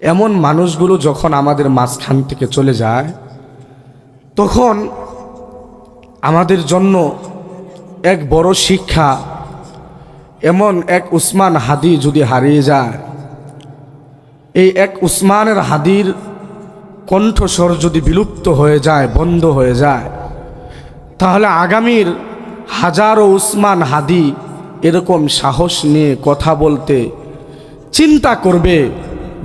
এমন মানুষগুলো যখন আমাদের মাঝখান থেকে চলে যায়, তখন আমাদের জন্য এক বড় শিক্ষা, এমন এক উসমান হাদি যদি হারিয়ে যায়, এই এক উসমানের হাদির কণ্ঠস্বর যদি বিলুপ্ত হয়ে যায়, বন্ধ হয়ে যায়, তাহলে আগামীর হাজারো উসমান হাদি এরকম সাহস নিয়ে কথা বলতে চিন্তা করবে।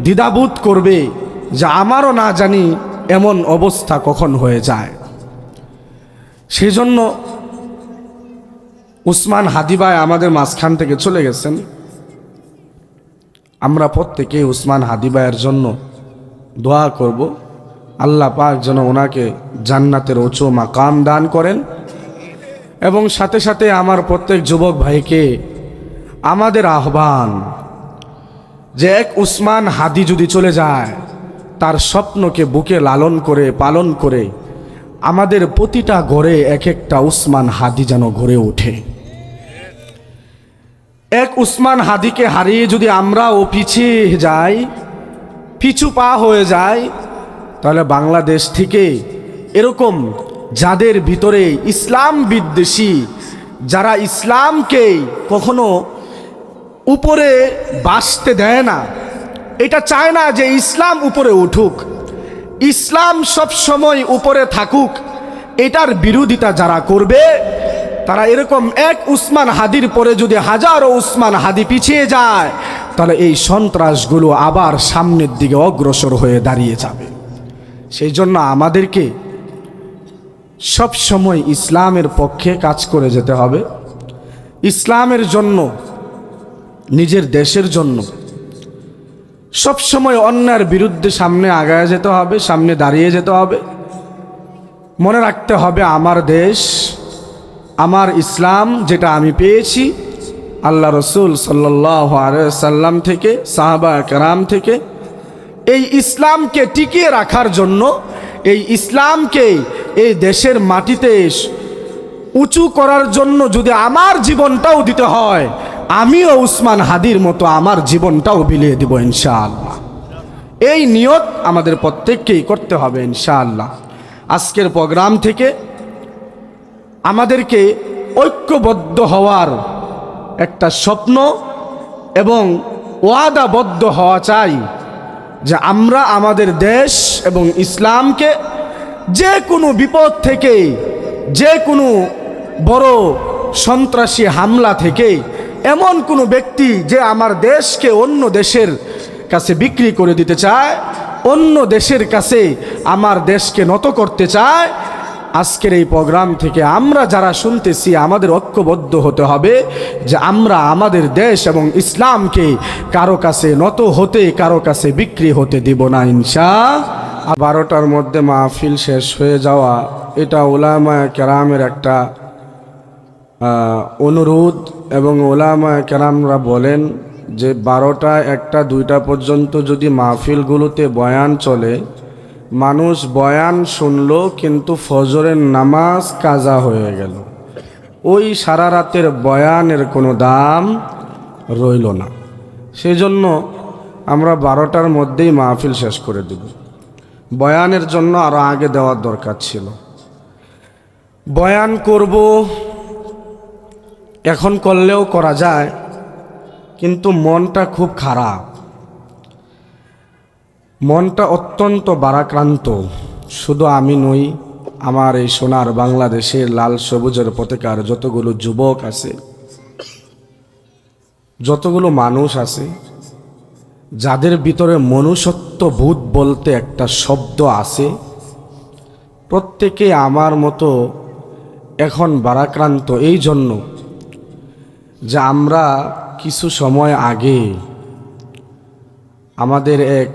দ্বিধাবোধ করবে যে আমারও না জানি এমন অবস্থা কখন হয়ে যায়। সেজন্য উসমান হাদিবাই আমাদের মাঝখান থেকে চলে গেছেন। আমরা প্রত্যেকে উসমান হাদিবাইয়ের জন্য দোয়া করব। আল্লাহ পাক যেন ওনাকে জান্নাতের উঁচু মাকাম দান করেন এবং সাথে সাথে আমার প্রত্যেক যুবক ভাইকে আমাদের আহ্বান যে এক উসমান হাদি যদি চলে যায়, তার স্বপ্নকে বুকে লালন করে, পালন করে, আমাদের প্রতিটা ঘরে এক একটা উসমান হাদি যেন গড়ে ওঠে। এক উসমান হাদিকে হারিয়ে যদি আমরাও পিছিয়ে যাই, পিছু পা হয়ে যায় তাহলে বাংলাদেশ থেকে এরকম যাদের ভিতরে ইসলাম বিদ্বেষী, যারা ইসলামকে কখনো উপরে বাসতে দেয় না। এটা চায় না যে ইসলাম উপরে উঠুক। ইসলাম সব সময় উপরে থাকুক। এটার বিরোধিতা যারা করবে, তারা এরকম এক উসমান হাদির পরে যদি হাজারো উসমান হাদি পিছিয়ে যায়, তাহলে এই সন্ত্রাসগুলো আবার সামনের দিকে অগ্রসর হয়ে দাঁড়িয়ে যাবে। সেই জন্য আমাদেরকে সব সময় ইসলামের পক্ষে কাজ করে যেতে হবে। ইসলামের জন্য নিজের দেশের জন্য। সব সময় অন্যায়ের বিরুদ্ধে সামনে আগায় যেতে হবে, সামনে দাঁড়িয়ে যেতে হবে। মনে রাখতে হবে আমার দেশ, আমার ইসলাম যেটা আমি পেয়েছি। আল্লাহ রসুল সাল্লাহ সাল্লাম থেকে, সাহাবা কারাম থেকে, এই ইসলামকে টিকিয়ে রাখার জন্য, এই ইসলামকে এই দেশের মাটিতে উঁচু করার জন্য যদি আমার জীবনটাও দিতে হয় আমিও উসমান হাদির মতো আমার জীবনটাও বিলিয়ে দিব ইনশাআল্লাহ। এই নিয়ত আমাদের প্রত্যেককেই করতে হবে ইনশাআল্লাহ। আজকের প্রোগ্রাম থেকে আমাদেরকে ঐক্যবদ্ধ হওয়ার একটা স্বপ্ন এবং ওয়াদাবদ্ধ হওয়া চাই যে আমরা আমাদের দেশ এবং ইসলামকে যে কোনো বিপদ থেকে, যে কোনো বড় সন্ত্রাসী হামলা থেকে এমন কোনো ব্যক্তি যে আমার দেশকে অন্য দেশের কাছে বিক্রি করে দিতে চায়, অন্য দেশের কাছে আমার দেশকে নত করতে চায়, আজকের এই প্রোগ্রাম থেকে আমরা যারা শুনতেছি, আমাদের ঐক্যবদ্ধ হতে হবে যে আমরা আমাদের দেশ এবং ইসলামকে কারও কাছে নত হতে, কারও কাছে বিক্রি হতে দিব না, ইনশা বারোটার মধ্যে মাহফিল শেষ হয়ে যাওয়া, এটা ওলামা কেরামের একটা অনুরোধ। এবং ওলামা কেরামরা বলেন যে বারোটা, একটা, দুইটা পর্যন্ত যদি মাহফিলগুলোতে বয়ান চলে, মানুষ বয়ান শুনলো কিন্তু ফজরের নামাজ কাজা হয়ে গেল। ওই সারা রাতের বয়ানের কোনো দাম রইল না। সেই জন্য আমরা বারোটার মধ্যেই মাহফিল শেষ করে দেব। বয়ানের জন্য আরও আগে দেওয়ার দরকার ছিল। বয়ান করব এখন করলেও করা যায়, কিন্তু মনটা খুব খারাপ। মনটা অত্যন্ত বারাক্রান্ত। শুধু আমি নই, আমার এই সোনার বাংলাদেশের লাল সবুজের পতাকার যতগুলো যুবক আছে, যতগুলো মানুষ আছে, যাদের ভিতরে মনুষ্যত্ব বোধ বলতে একটা শব্দ আছে প্রত্যেকে আমার মতো এখন বারাক্রান্ত। এই জন্য যে আমরা কিছু সময় আগে আমাদের এক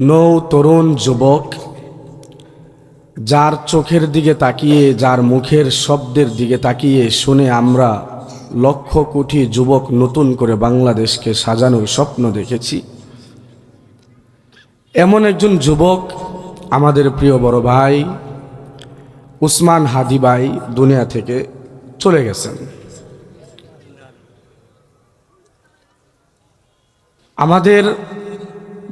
নৌ তরুণ যুবক, যার চোখের দিকে তাকিয়ে, যার মুখের শব্দের দিকে তাকিয়ে শুনে আমরা লক্ষ কোটি যুবক নতুন করে বাংলাদেশকে সাজানোর স্বপ্ন দেখেছি। এমন একজন যুবক আমাদের প্রিয় বড় ভাই, উসমান হাদি ভাই দুনিয়া থেকে চলে গেছেন। আমাদের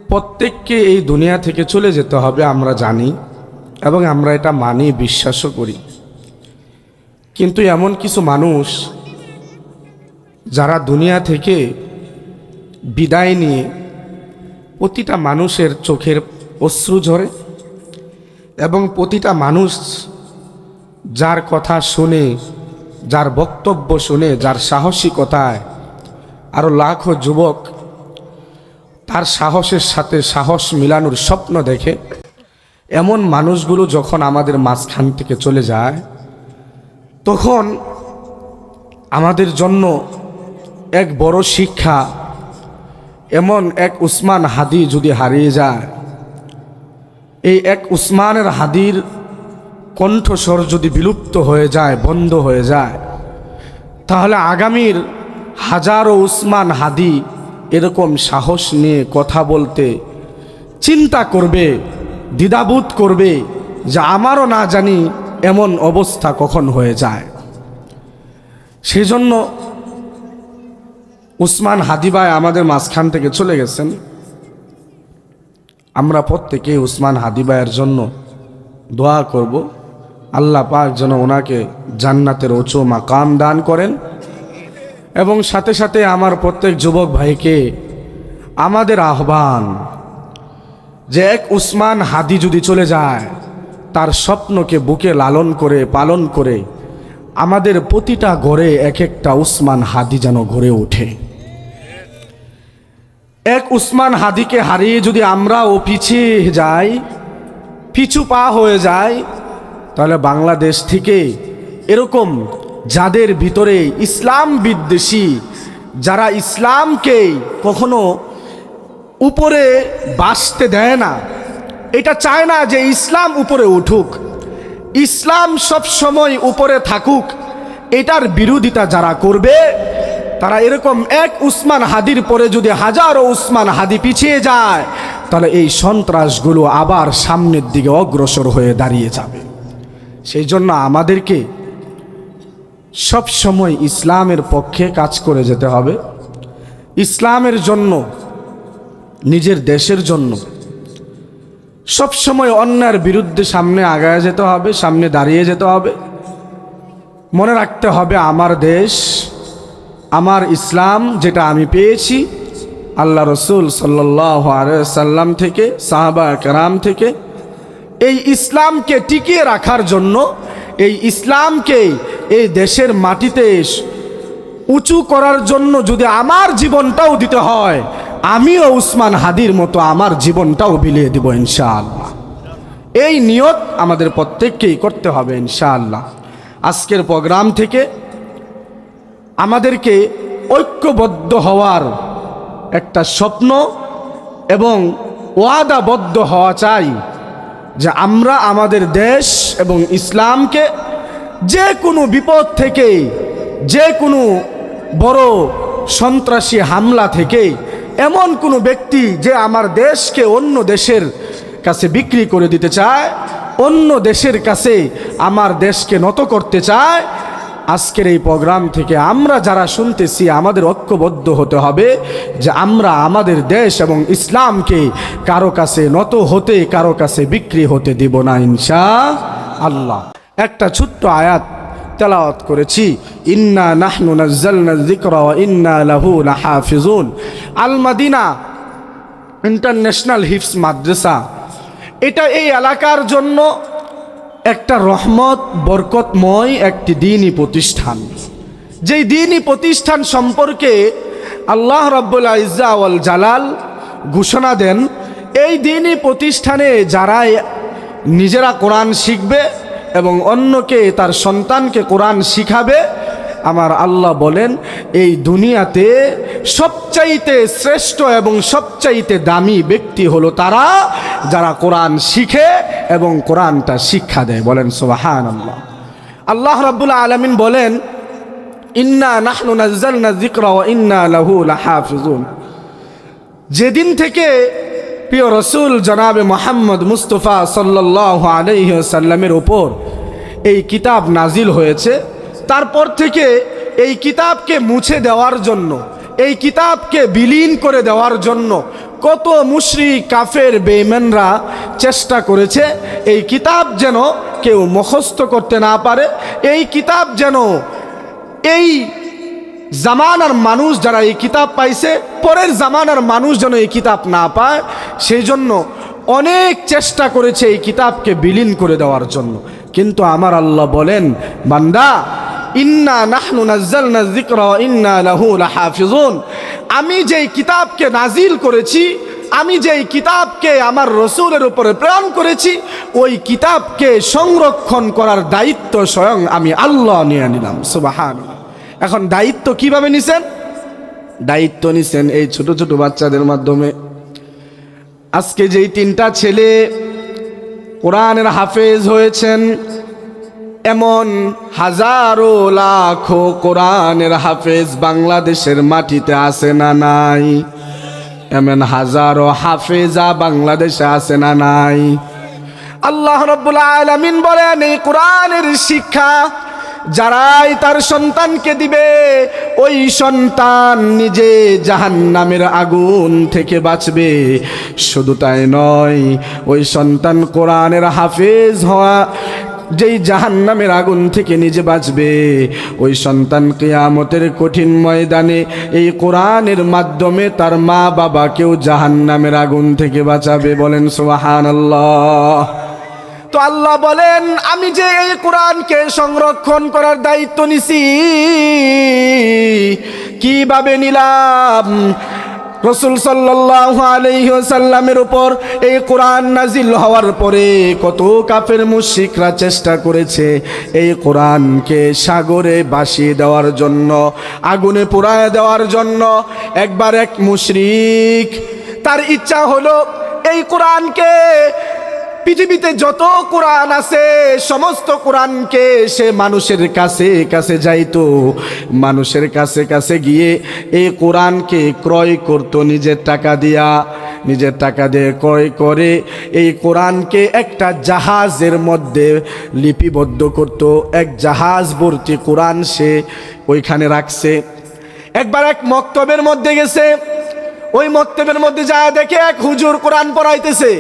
প্রত্যেককে এই দুনিয়া থেকে চলে যেতে হবে, আমরা জানি এবং আমরা এটা মানি, বিশ্বাসও করি। কিন্তু এমন কিছু মানুষ যারা দুনিয়া থেকে বিদায় নিয়ে প্রতিটা মানুষের চোখের অশ্রু ঝরে এবং প্রতিটা মানুষ যার কথা শুনে যার বক্তব্য শুনে, যার সাহসিকতায় আরও লাখো যুবক তার সাহসের সাথে সাহস মিলানোর স্বপ্ন দেখে, এমন মানুষগুলো যখন আমাদের মাঝখান থেকে চলে যায়, তখন আমাদের জন্য এক বড় শিক্ষা, এমন এক উসমান হাদি যদি হারিয়ে যায়, এই এক উসমানের হাদির কণ্ঠস্বর যদি বিলুপ্ত হয়ে যায়, বন্ধ হয়ে যায়, তাহলে আগামীর হাজারো উসমান হাদি এরকম সাহস নিয়ে কথা বলতে চিন্তা করবে, দ্বিধাবোধ করবে যে আমারও না জানি এমন অবস্থা কখন হয়ে যায়। সেজন্য উসমান হাদিবাই আমাদের মাঝখান থেকে চলে গেছেন। আমরা প্রত্যেকে উসমান হাদিবাইয়ের জন্য দোয়া করব। আল্লাহ পাক যেন ওনাকে জান্নাতের উঁচু মাকাম দান করেন। এবং সাথে সাথে আমার প্রত্যেক যুবক ভাইকে আমাদের আহ্বান যে এক উসমান হাদি যদি চলে যায়, তার স্বপ্নকে বুকে লালন করে, পালন করে আমাদের প্রতিটা ঘরে এক একটা উসমান হাদি যেন গড়ে ওঠে। এক উসমান হাদিকে হারিয়ে যদি আমরাও পিছিয়ে যাই, পিছু পা হয়ে যায় তাহলে বাংলাদেশ থেকে এরকম যাদের ভিতরে ইসলাম বিদ্বেষী, যারা ইসলামকে কখনো উপরে বাঁচতে দেয় না, এটা চায় না যে ইসলাম উপরে উঠুক। ইসলাম সব সময় উপরে থাকুক, এটার বিরোধিতা যারা করবে, তারা এরকম এক উসমান হাদির পরে যদি হাজারো উসমান হাদি পিছিয়ে যায়, তাহলে এই সন্ত্রাসগুলো আবার সামনের দিকে অগ্রসর হয়ে দাঁড়িয়ে যাবে। সেই জন্য আমাদেরকে সব সময় ইসলামের পক্ষে কাজ করে যেতে হবে। ইসলামের জন্য, নিজের দেশের জন্য সব সময় অন্যায়ের বিরুদ্ধে সামনে আগায় যেতে হবে, সামনে দাঁড়িয়ে যেতে হবে। মনে রাখতে হবে আমার দেশ, আমার ইসলাম যেটা আমি পেয়েছি, আল্লাহ রসুল সাল্লাহ সাল্লাম থেকে সাহাবা কারাম থেকে এই ইসলামকে টিকিয়ে রাখার জন্য, এই ইসলামকে এই দেশের মাটিতে উঁচু করার জন্য যদি আমার জীবনটাও দিতে হয়, আমিও উসমান হাদির মতো আমার জীবনটাও বিলিয়ে দিব ইনশাআল্লাহ। এই নিয়ত আমাদের প্রত্যেককেই করতে হবে ইনশাআল্লাহ। আজকের প্রোগ্রাম থেকে আমাদেরকে ঐক্যবদ্ধ হওয়ার একটা স্বপ্ন এবং ওয়াদাবদ্ধ হওয়া চাই। যে আমরা আমাদের দেশ এবং ইসলামকে যে কোনো বিপদ থেকে যে কোনো বড় সন্ত্রাসী হামলা থেকে এমন কোনো ব্যক্তি যে আমার দেশকে অন্য দেশের কাছে বিক্রি করে দিতে চায়, অন্য দেশের কাছে আমার দেশকে নত করতে চায় আজকের এই প্রোগ্রাম থেকে আমরা যারা শুনতেছি, আমাদের ঐক্যবদ্ধ হতে হবে যে আমরা আমাদের দেশ এবং ইসলামকে কারও কাছে নত হতে, কারও কাছে বিক্রি হতে দিব না ইনশা আল্লাহ একটা ছোট্ট আয়াত তেলাওয়াত করেছি, ইন্না নাহনু নাজ্জালনা যিকরা ওয়া ইন্না লাহু লাহাফিজুন। আল মাদিনা ইন্টারন্যাশনাল হিফস মাদ্রাসা, এটা এই এলাকার জন্য একটা রহমত, বরকতময় একটি দিনই প্রতিষ্ঠান। যেই দিনই প্রতিষ্ঠান সম্পর্কে আল্লাহ রব্বুল ইজাওয়াল জালাল ঘোষণা দেন, এই দিনই প্রতিষ্ঠানে যারাই নিজেরা কোরআন শিখবে এবং অন্যকে তার সন্তানকে কোরআন শিখাবে আমার আল্লাহ বলেন, এই দুনিয়াতে সবচাইতে শ্রেষ্ঠ এবং সবচাইতে দামি ব্যক্তি হলো তারা যারা কোরআন শিখে এবং কোরআনটা শিক্ষা দেয়। বলেন সোবাহান আল্লাহ আল্লাহ রাব্বুল আলমিন বলেন, ইন্না নাহনু ইন্না লাহু যেদিন থেকে প্রিয় রসুল জনাবে মোহাম্মদ মুস্তফা সাল্লাহ সাল্লামের ওপর এই কিতাব নাজিল হয়েছে তারপর থেকে এই কিতাবকে মুছে দেওয়ার জন্য, এই কিতাবকে বিলীন করে দেওয়ার জন্য কত মুশরিক, কাফের বেইমানরা চেষ্টা করেছে এই কিতাব যেন কেউ মুখস্থ করতে না পারে, এই কিতাব যেন এই জামানার মানুষ যারা এই কিতাব পাইছে, পরের জামানার মানুষ যেন এই কিতাব না পায়, সেই জন্য অনেক চেষ্টা করেছে এই কিতাবকে বিলীন করে দেওয়ার জন্য। কিন্তু আমার আল্লাহ বলেন, বান্দা ইন্না নাহনু নাজ্জালনা ইন্না আমি যেই কিতাবকে নাজিল করেছি, আমি যেই কিতাবকে আমার রসুলের উপরে প্রেরণ করেছি, ওই কিতাবকে সংরক্ষণ করার দায়িত্ব স্বয়ং আমি আল্লাহ নিয়ে নিলাম সুবাহান এখন দায়িত্ব কীভাবে নিছেন? দায়িত্ব নিছেন এই ছোট ছোট বাচ্চাদের মাধ্যমে। আজকে যেই তিনটা ছেলে কোরআনের হাফেজ হয়েছেন এমন হাজারো লাখো কোরআনের হাফেজ বাংলাদেশের মাটিতে আছে না নাই? এমন হাজারো হাফেজা বাংলাদেশে আছে না নাই? আল্লাহ রব্বুল আলামিন বলেন, এই কোরআনের শিক্ষা যারাই তার সন্তানকে দিবে, ওই সন্তান নিজে জাহান্নামের আগুন থেকে বাঁচবে। শুধু তাই নয়, ওই সন্তান কোরআনের হাফেজ হওয়া যেই জাহান্নামের আগুন থেকে নিজে বাঁচবে, ওই সন্তান কেয়ামতের কঠিন ময়দানে এই কোরআনের মাধ্যমে তার মা বাবাকেও জাহান্নামের আগুন থেকে বাঁচাবে বলেন সুবহানাল্লাহ। তো আল্লাহ বলেন, আমি যে এই কোরআনকে সংরক্ষণ করার দায়িত্ব নিছি, কীভাবে নিলাম? রসুল সাল্লাহ আলহ্লামের উপর এই কোরআন নাজিল হওয়ার পরে কত কাফের মুশিকরা চেষ্টা করেছে এই কোরআনকে সাগরে বাসিয়ে দেওয়ার জন্য, আগুনে পোড়ায় দেওয়ার জন্য। একবার এক মুশরিক, তার ইচ্ছা হলো এই কোরআনকে পৃথিবীতে যত কোরআন আছে, সমস্ত কোরআনকে সে মানুষের কাছে কাছে যাইতো মানুষের কাছে কাছে গিয়ে এই কোরআনকে ক্রয় করত নিজের টাকা দিয়া। নিজের টাকা দিয়ে ক্রয় করে এই কোরআনকে একটা জাহাজের মধ্যে লিপিবদ্ধ করত। এক জাহাজ ভর্তি কোরআন সে ওইখানে রাখছে। একবার এক মক্তবের মধ্যে গেছে। ওই মক্তবের মধ্যে যা দেখে এক হুজুর কোরআন পড়াইতেছে।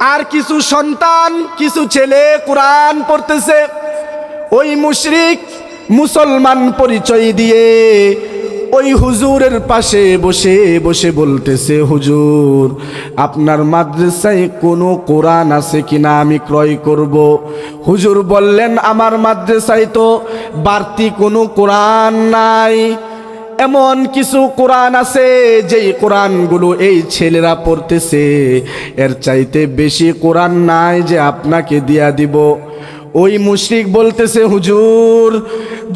আর কিছু সন্তান, কিছু ছেলে কোরআন পড়তেছে। ওই মুশরিক মুসলমান পরিচয় দিয়ে ওই হুজুরের পাশে বসে বসে বলতেছে, হুজুর, আপনার মাদ্রাসায় কোনো কোরআন আছে কিনা আমি ক্রয় করব? হুজুর বললেন, আমার মাদ্রাসায় তো বাড়তি কোনো কোরআন নাই। এমন কিছু কোরআন আছে যেই কোরআনগুলো এই ছেলেরা পড়তেছে। এর চাইতে বেশি কোরআন নাই যে আপনাকে দিয়া দিব। ওই মুশরিক বলতেছে, হুজুর,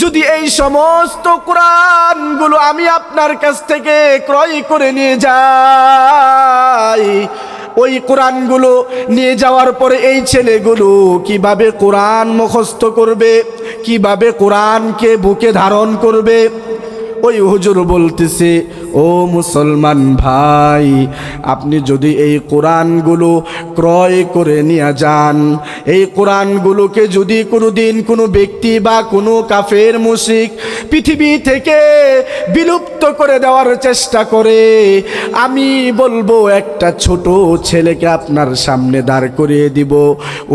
যদি এই সমস্ত কোরআনগুলো আমি আপনার কাছ থেকে ক্রয় করে নিয়ে যাই, ওই কোরআনগুলো নিয়ে যাওয়ার পরে এই ছেলেগুলো কীভাবে কোরআন মুখস্থ করবে, কীভাবে কোরআনকে বুকে ধারণ করবে ওই হুজুর বলতেছে ও মুসলমান ভাই, আপনি যদি এই কোরআনগুলো ক্রয় করে নিয়ে যান, এই কোরআনগুলোকে যদি কোনো দিন কোনো ব্যক্তি বা কোনো কাফের মুশিক পৃথিবী থেকে বিলুপ্ত করে দেওয়ার চেষ্টা করে, আমি বলব একটা ছোট ছেলেকে আপনার সামনে দাঁড় করিয়ে দিব।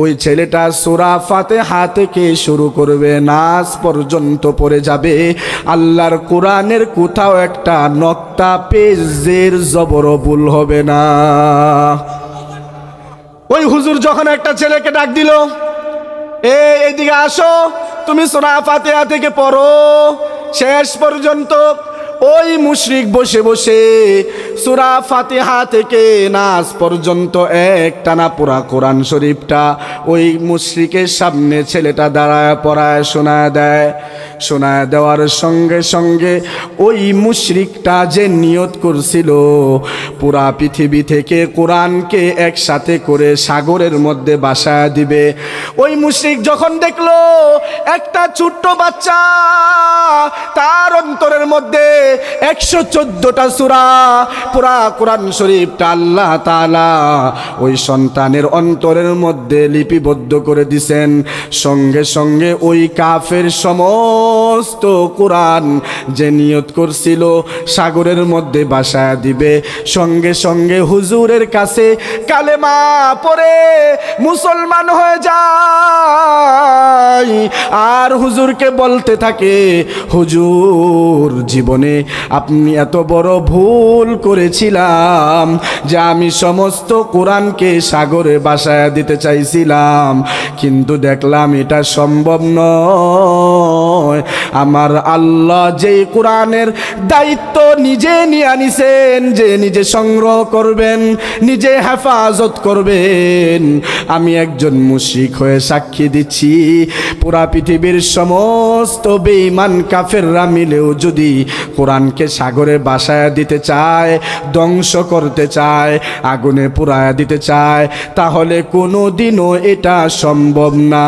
ওই ছেলেটা সোরা ফাতে থেকে শুরু করবে নাচ পর্যন্ত পড়ে যাবে। আল্লাহর কোরআনের কোথাও একটা নক্তা পেজের জবর ভুল হবে না। ওই হুজুর যখন একটা ছেলেকে ডাক দিল, এ এইদিকে আসো, তুমি সোনা ফাতেহা থেকে পড়ো, শেষ পর্যন্ত ওই মুশরিক বসে বসে সুরা ফাতিহা থেকে নাচ পর্যন্ত এক টানা পুরা কোরআন শরীফটা ওই মুশরিকের সামনে ছেলেটা দাঁড়ায়, পড়ায়, শোনায় দেয়। শোনায় দেওয়ার সঙ্গে সঙ্গে ওই মুশরিকটা যে নিয়ত করছিল, পুরা পৃথিবী থেকে কোরআনকে একসাথে করে সাগরের মধ্যে বাসায় দিবে। ওই মুশরিক যখন দেখল, একটা ছোট্ট বাচ্চা তার অন্তরের মধ্যে একশো চোদ্দটা সুরা পুরা কোরআন শরীফটা আল্লাহ তালা ওই সন্তানের অন্তরের মধ্যে লিপিবদ্ধ করে দিছেন। সঙ্গে সঙ্গে ওই কাফের সমস্ত কোরআন যে নিয়ত করছিল সাগরের মধ্যে বাসায় দিবে। সঙ্গে সঙ্গে হুজুরের কাছে কালেমা পরে মুসলমান হয়ে যায়। আর হুজুরকে বলতে থাকে, হুজুর, জীবনে আপনি এত বড় ভুল করেছিলাম যে আমি সমস্ত কোরআনকে সাগরে বাসায় দিতে চাইছিলাম। কিন্তু দেখলাম এটা সম্ভব নয়। আমার আল্লাহ যেই কোরআনের দায়িত্ব নিজে নিয়ে আনিছেন, যে নিজে সংগ্রহ করবেন, নিজে হেফাজত করবেন। আমি একজন মুশিক হয়ে সাক্ষী দিচ্ছি, পুরা পৃথিবীর সমস্ত বেঈমান কাফেররা মিলেও যদি কোরআনকে সাগরে বাসায় দিতে চায়, ধ্বংস করতে চায়, আগুনে পুরায় দিতে চায়, তাহলে কোনো দিনও এটা সম্ভব না।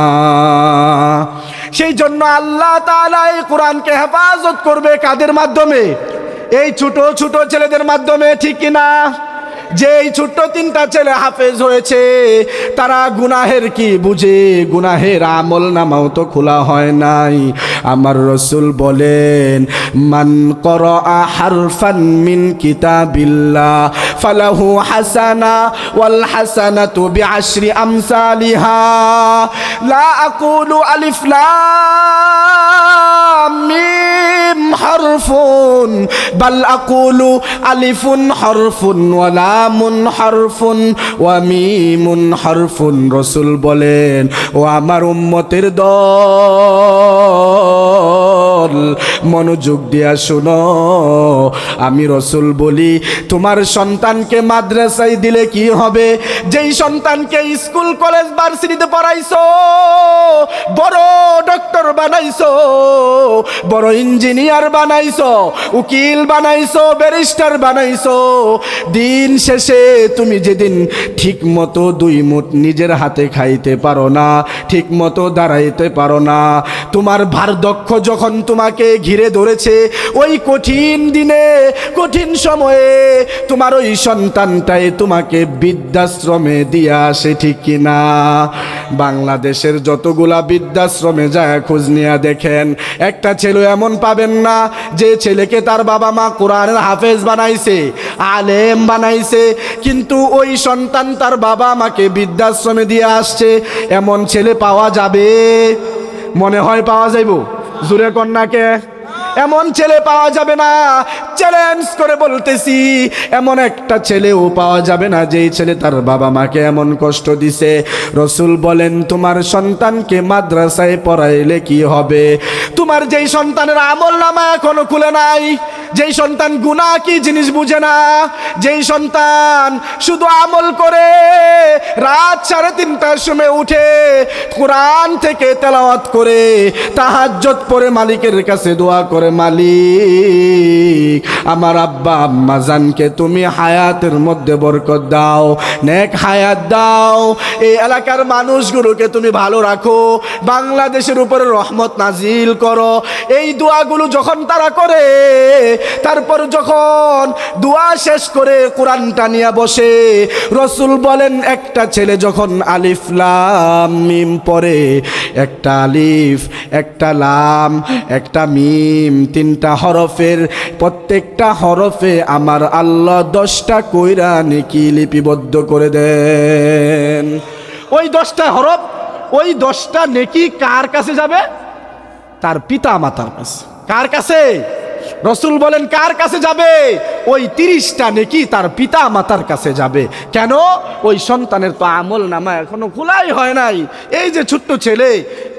সেই জন্য আল্লাহ তালাই কোরআনকে হেফাজত করবে কাদের মাধ্যমে? এই ছোট ছোট ছেলেদের মাধ্যমে, ঠিক কিনা? যে এই ছোট্ট তিনটা ছেলে হাফেজ হয়েছে, তারা গুনাহের কি বুঝে? গুনাহের আমল নামাও তো খোলা হয় নাই। আমার রসুল বলেন, মান কর হারফান মিন কিতাবিল্লাহ, ফালাহু হাসানা ওয়াল হাসানাতু বিআশরি আমসালিহা, লা আকুলু আলিফ লাম মিম। হারফুন, বাল আকুলু আলিফুন হারফুন ওয়া হরফুন হারফুন ওয়া মিমুন হারফুন, রসুল বলেন, ও আমার উম্মতের দল। মনোযোগ দিয়া শুনো। আমি রসুল বলি, তোমার সন্তানকে মাদ্রাসায় দিলে কি হবে? যেই সন্তানকে স্কুল, কলেজ, ভার্সিটিতে পড়াইছো, বড় ডক্টর বানাইছো, বড় ইঞ্জিনিয়ার বানাইছো, উকিল বানাইছো, ব্যারিস্টার বানাইছো, দিন শেষে তুমি যেদিন ঠিক মতো দুই মুঠ নিজের হাতে খাইতে পারো না, ঠিক মতো দাঁড়াইতে পারো না, তোমার ভারদক্ষ যখন তোমাকে ঘিরে ধরেছে ওই কঠিন দিনে, কঠিন সময়ে। তোমার ওই সন্তানটাই তোমাকে বৃদ্ধাশ্রমে দিয়ে আসে, ঠিক কিনা বাংলাদেশের যতগুলা বৃদ্ধাশ্রমে যায়, খোঁজ নিয়ে দেখেন, একটা ছেলে এমন পাবেন না, যে ছেলেকে তার বাবা মা কোরআনের হাফেজ বানাইছে, আলেম বানাইছে, কিন্তু ওই সন্তান তার বাবা মাকে বৃদ্ধাশ্রমে দিয়ে আসছে, এমন ছেলে পাওয়া যাবে? মনে হয় পাওয়া যাইব। জুড়ে কন্যাকে এমন ছেলে পাওয়া যাবে না। চ্যালেঞ্জ করে বলতেছি, এমন একটা ছেলেও পাওয়া যাবে না, যেই ছেলে তার বাবা মাকে এমন কষ্ট দিছে। রসুল বলেন, তোমার সন্তানকে মাদ্রাসায় পড়াইলে কি হবে? তোমার যেই সন্তানের আমল নামা এখনও খুলে নাই, যেই সন্তান গুণা কি জিনিস বুঝে না, যেই সন্তান শুধু আমল করে রাত সাড়ে তিনটার সময় উঠে কোরআন থেকে তেলাওয়াত করে তাহাজ্জত পরে মালিকের কাছে দোয়া করে মালিক। আমার আব্বা, আম্মা জানকে তুমি হায়াতের মধ্যে বরকত দাও, নেক হায়াত দাও। এই এলাকার মানুষগুলোকে তুমি ভালো রাখো, বাংলাদেশের উপরে রহমত নাজিল করো। এই দোয়াগুলো যখন তারা করে, তারপর যখন দোয়া শেষ করে কোরআনটা নিয়ে বসে, রসুল বলেন, একটা ছেলে যখন আলিফ লাম মিম পড়ে, একটা আলিফ, একটা লাম, একটা মিম তিনটা হরফের, প্রত্যেকটা হরফে আমার আল্লাহ দশটা কইরা নেকি লিপিবদ্ধ করে দেন। ওই দশটা হরফ, ওই দশটা নেকি কার কাছে যাবে? তার পিতা মাতার কাছে। কার কাছে? রসুল বলেন, কার কাছে যাবে? ওই তিরিশটা নেকি তার পিতা মাতার কাছে যাবে। কেন? ওই সন্তানের তো আমল নামা এখনও খোলাই হয় নাই। এই যে ছোট্ট ছেলে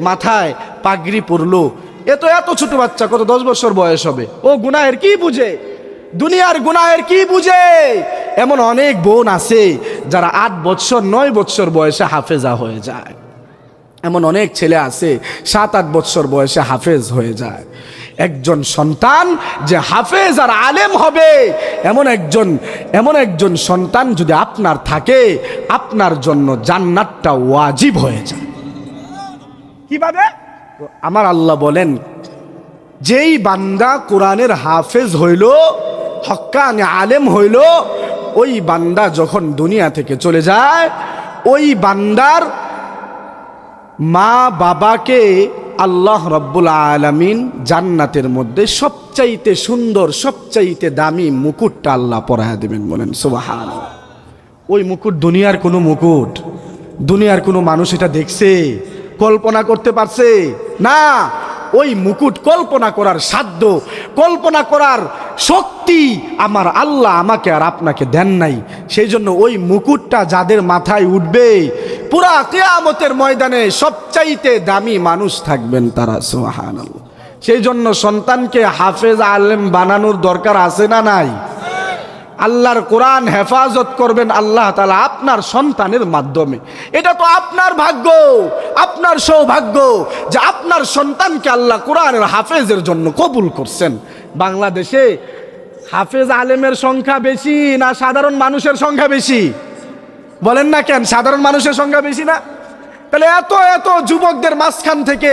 মাথায় পাগড়ি পরলো এ তো এত ছোট বাচ্চা, কত দশ বছর বয়স হবে। ও গুনাহের কি বুঝে? দুনিয়ার গুনাহের কি বুঝে? এমন অনেক বোন আছে যারা আট বছর, নয় বছর বয়সে হাফেজা হয়ে যায়। এমন অনেক ছেলে আছে, সাত, আট বছর বয়সে হাফেজ হয়ে যায়। একজন সন্তান যে হাফেজ আর আলেম হবে, এমন একজন এমন একজন সন্তান যদি আপনার থাকে, আপনার জন্য জান্নাতটা ওয়াজিব হয়ে যায়। কীভাবে? আমার আল্লাহ বলেন, যেই বান্দা কোরআনের হাফেজ হইল, হক্কানি আলেম হইল, ওই বান্দা যখন দুনিয়া থেকে চলে যায়, ওই বান্দার মা বাবাকে আল্লাহ রব্বুল আলমিন জান্নাতের মধ্যে সবচাইতে সুন্দর, সবচাইতে দামি মুকুটটা আল্লাহ পরায়া দেবেন বলেন সুবাহান ওই মুকুট দুনিয়ার কোনো মুকুট, দুনিয়ার কোনো মানুষ এটা দেখছে কল্পনা করতে পারছে? না, ওই মুকুট কল্পনা করার সাধ্য, কল্পনা করার শক্তি আমার আল্লাহ আমাকে আর আপনাকে দেন নাই। সেই জন্য ওই মুকুটটা যাদের মাথায় উঠবে, পুরা কেয়ামতের ময়দানে সবচাইতে দামি মানুষ থাকবেন তারা সোহান সেই জন্য সন্তানকে হাফেজ আলেম বানানোর দরকার আছে না নাই? আল্লাহর কোরআন হেফাজত করবেন আল্লাহ তালা আপনার সন্তানের মাধ্যমে। এটা তো আপনার ভাগ্য, আপনার সৌভাগ্য যে আপনার সন্তানকে আল্লাহ কোরআনের হাফেজের জন্য কবুল করছেন। বাংলাদেশে হাফেজ আলেমের সংখ্যা বেশি না সাধারণ মানুষের সংখ্যা বেশি? বলেন না কেন, সাধারণ মানুষের সংখ্যা বেশি না? তাহলে এত এত যুবকদের মাঝখান থেকে,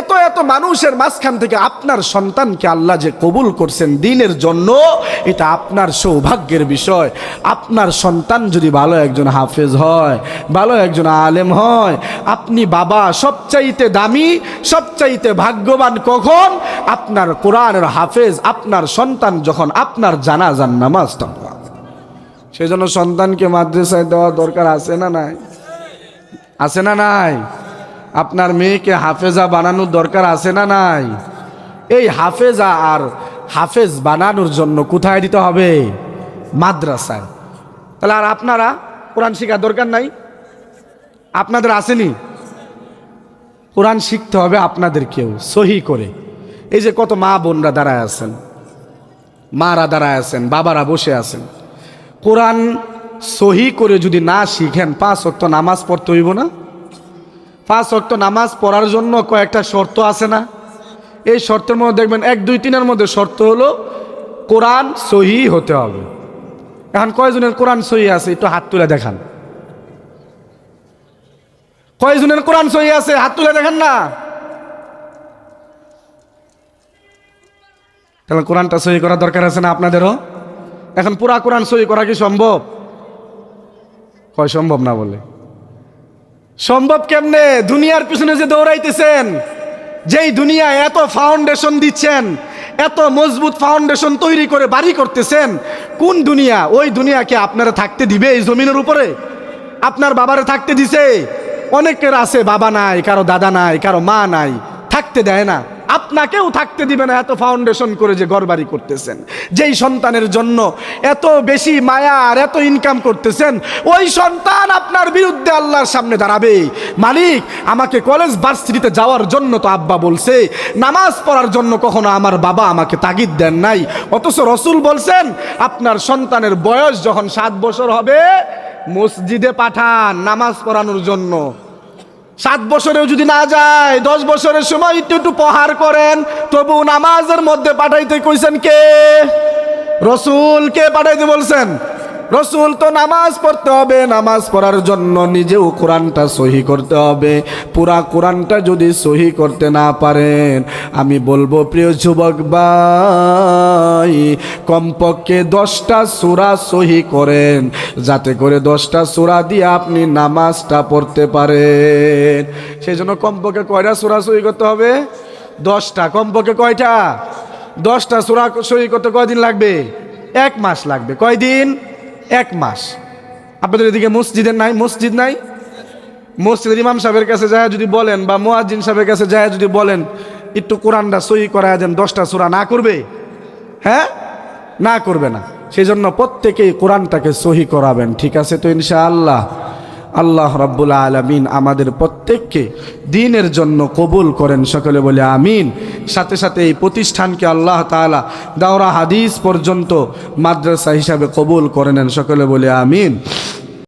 এত এত মানুষের মাঝখান থেকে আপনার সন্তানকে আল্লাহ যে কবুল করছেন দিনের জন্য, এটা আপনার সৌভাগ্যের বিষয়। আপনার সন্তান যদি ভালো একজন হাফেজ হয়, ভালো একজন আলেম হয়, আপনি বাবা সবচাইতে দামি, সবচাইতে ভাগ্যবান কখন? আপনার কোরআনের হাফেজ, আপনার সন্তান যখন আপনার জানাজান নামাজটা। সেই জন্য সন্তানকে মাদ্রাসায় দেওয়া দরকার আছে না নাই? আছে না নাই? আপনার মেয়েকে হাফেজা বানানোর দরকার আছে না নাই? এই হাফেজা আর হাফেজ বানানোর জন্য কোথায় দিতে হবে? মাদ্রাসায়। তাহলে আর আপনারা কোরআন শেখার দরকার নাই? আপনাদের আসেনি? কোরআন শিখতে হবে আপনাদেরকেও সহি করে। এই যে কত মা বোনরা দাঁড়ায় আছেন, মারা দাঁড়ায় আছেন, বাবারা বসে আছেন। কোরআন সহি করে যদি না শিখেন, পাঁচ অক্ত নামাজ পড়তে হইব না? পাঁচ অক্ত নামাজ পড়ার জন্য কয়েকটা শর্ত আছে না? এই শর্তের মধ্যে দেখবেন, এক, দুই, তিনের মধ্যে শর্ত হলো কোরআন সহি হতে হবে। এখন কয়জনের কোরআন সহি আছে? একটু হাত তুলে দেখান। কয়জনের কোরআন সহি আছে? হাত তুলে দেখেন না। তাহলে কোরআনটা সহি করার দরকার আছে না আপনাদেরও? এখন পুরা কোরআন সহি করা কি সম্ভব? কয়, সম্ভব না বলে। সম্ভব কেমনে? দুনিয়ার পিছনে যে দৌড়াইতেছেন, যেই দুনিয়া এত ফাউন্ডেশন দিচ্ছেন, এত মজবুত ফাউন্ডেশন তৈরি করে বাড়ি করতেছেন, কোন দুনিয়া? ওই দুনিয়াকে আপনারা থাকতে দিবে এই জমিনের উপরে? আপনার বাবারে থাকতে দিছে? অনেকের আছে বাবা নাই, কারও দাদা নাই, কারও মা নাই, থাকতে দেয় না। আপনাকেও থাকতে দিবে না এত ফাউন্ডেশন করে যে ঘরবাড়ি করতেছেন। যেই সন্তানের জন্য এত বেশি মায়া আর এত ইনকাম করতেছেন, ওই সন্তান আপনার বিরুদ্ধে আল্লাহর সামনে দাঁড়াবে। মালিক, আমাকে কলেজ ভার্সিটিতে যাওয়ার জন্য তো আব্বা বলছে, নামাজ পড়ার জন্য কখনো আমার বাবা আমাকে তাগিদ দেন নাই। অথচ রসুল বলছেন, আপনার সন্তানের বয়স যখন সাত বছর হবে, মসজিদে পাঠান নামাজ পড়ানোর জন্য। সাত বছরেও যদি না যায়, দশ বছরের সময় একটু একটু প্রহার করেন, তবু নামাজের মধ্যে পাঠাইতে কইছেন কে? রসুল কে পাঠাইতে বলছেন রসুল তো নামাজ পড়তে হবে, নামাজ পড়ার জন্য নিজেও কোরআনটা সহি করতে হবে। পুরা কোরআনটা যদি সহি করতে না পারেন, আমি বলব, প্রিয় যুবক ভাই, কমপক্ষে দশটা সুরা সহি করেন। যাতে করে দশটা সুরা দিয়ে আপনি নামাজটা পড়তে পারেন। সেই জন্য কমপক্ষে কয়টা সুরা সহি করতে হবে? দশটা। কমপক্ষে কয়টা? দশটা সুরা সহি করতে কয়দিন লাগবে? এক মাস লাগবে। কয়দিন? এক মাস। আপনাদের এদিকে মসজিদের নাই, মসজিদ নাই? মসজিদের ইমাম সাহেবের কাছে যায় যদি বলেন বা মোয়াজিন সাহেবের কাছে যায় যদি বলেন, একটু কোরআনটা সই করা যেন দশটা সুরা না করবে? হ্যাঁ? না করবে না। সেই জন্য প্রত্যেকেই কোরআনটাকে সহি করাবেন, ঠিক আছে তো ইনশাআল্লাহ? আল্লাহ রাব্বুল আলমিন আমাদের প্রত্যেককে দিনের জন্য কবুল করেন। সকলে বলে আমিন। সাথে সাথে এই প্রতিষ্ঠানকে আল্লাহ তালা দাওরা হাদিস পর্যন্ত মাদ্রাসা হিসাবে কবুল করে নেন। সকলে বলে আমিন।